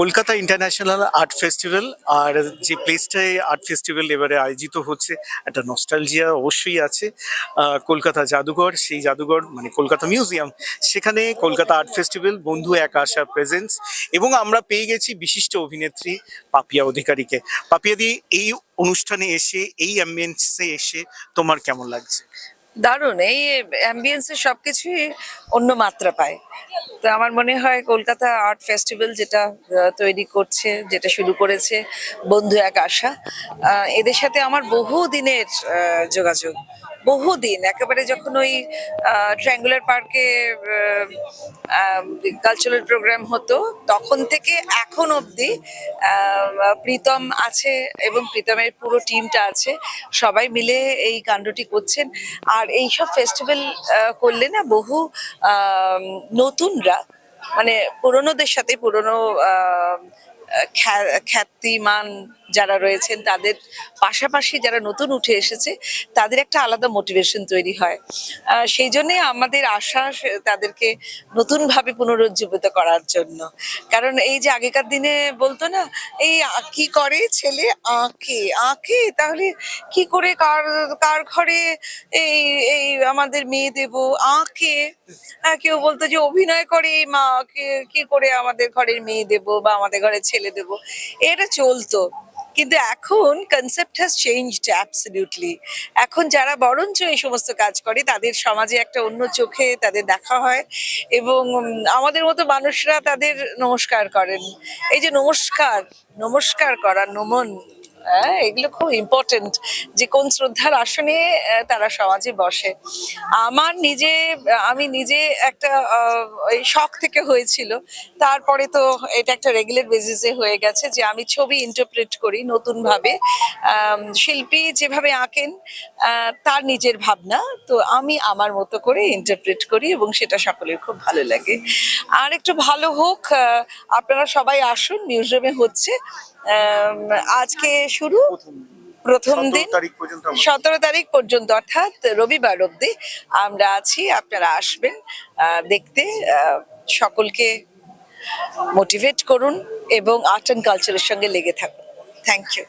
Kolkata international art festival আর যে প্লেসটায় আর্ট ফেস্টিভ্যাল এবারে আয়োজিত হচ্ছে, একটা নস্টালজিয়া অবশ্যই আছে। কলকাতা জাদুঘর, সেই জাদুঘর মানে কলকাতা মিউজিয়াম সেখানে কলকাতা আর্ট ফেস্টিভ্যাল বন্ধু এক আশা প্রেজেন্স এবং আমরা পেয়ে গেছি বিশিষ্ট অভিনেত্রী পাপিয়া অধিকারীকে। পাপিয়া দি, এই অনুষ্ঠানে এসে, এই অ্যাম্বিয়েন্সে এসে তোমার কেমন লাগছে? দারুণ, এই অ্যাম্বিয়েন্সে সবকিছুই অন্য মাত্রা পায়। তো আমার মনে হয় কলকাতা আর্ট ফেস্টিভ্যাল যেটা তৈরি করছে, যেটা শুরু করেছে বন্ধু এক আশা এদের সাথে আমার বহু দিনের যোগাযোগ। বহুদিন, একেবারে যখন ওই ট্রায়াঙ্গুলার পার্কে কালচারাল প্রোগ্রাম হতো, তখন থেকে এখন অবধি প্রীতম আছে এবং প্রীতমের পুরো টিমটা আছে, সবাই মিলে এই কাণ্ডটি করছেন। আর এইসব ফেস্টিভ্যাল করলে না বহু নতুনরা মানে পুরনোদের সাথে পুরনো খ্যাতিমান যারা রয়েছেন তাদের পাশাপাশি যারা নতুন উঠে এসেছে তাদের একটা আলাদা মোটিভেশন তৈরি হয়। সেই জন্যে আমাদের আশা তাদেরকে নতুনভাবে পুনরুজ্জীবিত করার জন্য। কারণ এই যে আগেকার দিনে বলতো না এই কি করে ছেলে? আঁকে আঁকে? তাহলে কি করে কার কার ঘরে এই এই আমাদের মেয়ে দেব? আঁকে? আহ, কেউ বলতো যে অভিনয় করে মা কে- কি করে আমাদের ঘরের মেয়ে দেব বা আমাদের ঘরের ছেলে দেব। এটা চলতো। কিন্তু এখন কনসেপ্ট হ্যাজ চেঞ্জড অ্যাবসলিউটলি এখন যারা বরঞ্চ এই সমস্ত কাজ করে, তাদের সমাজে একটা অন্য চোখে তাদের দেখা হয় এবং আমাদের মতো মানুষরা তাদের নমস্কার করেন। এই যে নমস্কার নমস্কার করা, নমন। হ্যাঁ এগুলো খুব ইম্পর্টেন্ট যে কোন শ্রদ্ধার আসনে তারা সমাজে বসে। আমার নিজে, আমি নিজে একটা শখ থেকে হয়েছিল। তারপরে তো এটা একটা রেগুলার বেসিসে হয়ে গেছে যে আমি ছবি ইন্টারপ্রেট করি নতুন ভাবে শিল্পী যেভাবে আঁকেন তার নিজের ভাবনা। তো আমি আমার মতো করে ইন্টারপ্রেট করি এবং সেটা সকলের খুব ভালো লাগে। আর একটু ভালো হোক আপনারা সবাই আসুন মিউজিয়ামে হচ্ছে। আজকে শুরু প্রথম দিন। সতেরো তারিখ পর্যন্ত অর্থাৎ রবিবার অব্দি আমরা আছি আপনারা আসবেন আহ, দেখতে সকলকে মোটিভেট করুন এবং আর্ট অ্যান্ড কালচারের সঙ্গে লেগে থাকুন। Thank you